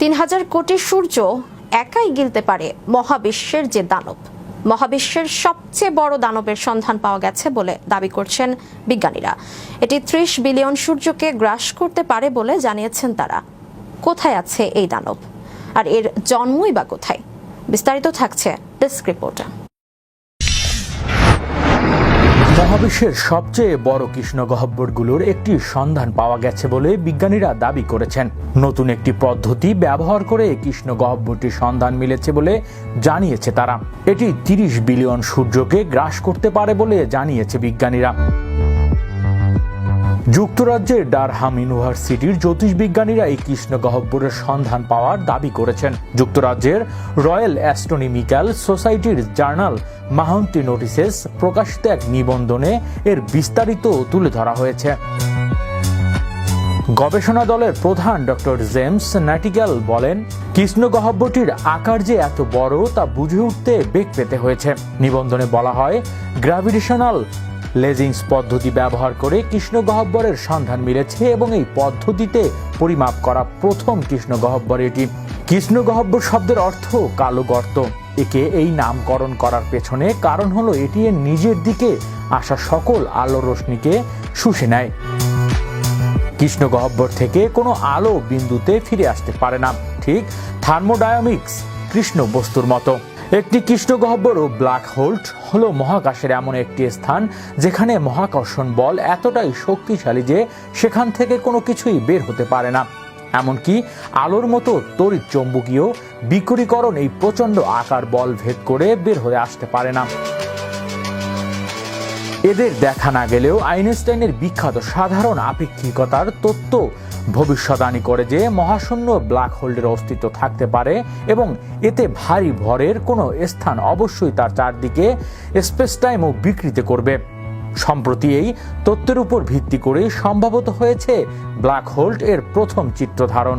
তিন হাজার কোটি সূর্য একাই গিলতে পারে মহাবিশ্বের যে দানব। মহাবিশ্বের সবচেয়ে বড় দানবের সন্ধান পাওয়া গেছে বলে দাবি করছেন বিজ্ঞানীরা। এটি ত্রিশ বিলিয়ন সূর্যকে গ্রাস করতে পারে বলে জানিয়েছেন তারা। কোথায় আছে এই দানব? আর এর জন্মই বা কোথায়? বিস্তারিত থাকছে ডেস্ক রিপোর্টে। মহাবিশ্বের সবচেয়ে বড় কৃষ্ণ গহ্বরগুলোর একটি সন্ধান পাওয়া গেছে বলে বিজ্ঞানীরা দাবি করেছেন। নতুন একটি পদ্ধতি ব্যবহার করে কৃষ্ণ গহ্বরটির সন্ধান মিলেছে বলে জানিয়েছে তারা। এটি তিরিশ বিলিয়ন সূর্যকে গ্রাস করতে পারে বলে জানিয়েছে বিজ্ঞানীরা। যুক্তরাজ্যের ডারহাম ইউনিভার্সিটির জ্যোতিষবিজ্ঞানীরা এই কৃষ্ণ গহ্বরের সন্ধান পাওয়ার দাবি করেছেন। যুক্তরাজ্যের রয়্যাল অ্যাস্ট্রোনমিক্যাল সোসাইটির জার্নাল মাহন্তি নোটিসেস প্রকাশিত এক নিবন্ধনে এর বিস্তারিত তুলে ধরা হয়েছে। গবেষণা দলের প্রধান ডক্টর জেমস ন্যাটিক্যাল বলেন, কৃষ্ণ গহ্বরটির আকার যে এত বড় তা বুঝে উঠতে বেগ পেতে হয়েছে। নিবন্ধনে বলা হয়, গ্র্যাভিটেশনাল লেজিংস পদ্ধতি ব্যবহার করে কৃষ্ণ গহ্বরের সন্ধান মিলেছে এবং এই পদ্ধতিতে পরিমাপ করা প্রথম কৃষ্ণ গহ্বর এটি। কৃষ্ণ গহ্বর শব্দের অর্থ কালো গর্ত। একে এই নামকরণ করার পেছনে কারণ হলো এটি এর নিজের দিকে আসা সকল আলো রশ্মিকে শুষে নেয়। কৃষ্ণ গহ্বর থেকে কোনো আলো বিন্দুতে ফিরে আসতে পারে না। ঠিক থার্মোডায়ামিক্স কৃষ্ণ বস্তুর মতো। একটি কৃষ্ণগহ্বর ও ব্ল্যাক হোল্ড হলো মহাকাশের এমন একটি স্থান যেখানে মহাকর্ষণ বল এতটাই শক্তিশালী যে সেখান থেকে কোনো কিছুই বের হতে পারে না। এমনকি আলোর মতো তড়িৎ চৌম্বকীয় বিকরীকরণ এই প্রচণ্ড আকার বল ভেদ করে বের হয়ে আসতে পারে না। এদের দেখা না গেলেও আইনস্টাইনের বিখ্যাত সাধারণ আপেক্ষিকতার তত্ত্ব ভবিষ্যৎবাণী করে যে মহাশূন্য ব্ল্যাক হোল্ডের অস্তিত্ব থাকতে পারে এবং এতে ভারী ভরের কোনো স্থান অবশ্যই তার চারদিকে স্পেস টাইমও বিকৃত করবে। সম্প্রতি এই তত্ত্বের উপর ভিত্তি করে সম্ভবত হয়েছে ব্ল্যাক হোল্ড এর প্রথম চিত্র ধারণ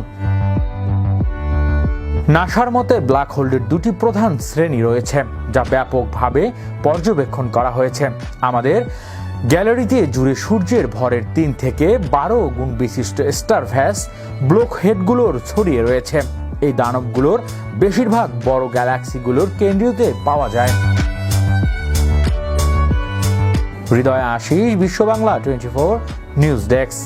নাসার মতে ব্ল্যাক হোল্ডের দুটি প্রধান শ্রেণি রয়েছে, যা ব্যাপকভাবে পর্যবেক্ষণ করা হয়েছে। আমাদের গ্যালারিতে জুড়ে সূর্যের ভরের তিন থেকে বারো গুণ বিশিষ্ট স্টার ভ্যাস ব্লক হেডগুলোর ছড়িয়ে রয়েছে। এই দানবগুলোর বেশিরভাগ বড় গ্যালাক্সিগুলোর কেন্দ্রীয়তে পাওয়া যায়। Hriday Ashis Bishwa Bangla twenty four news desk.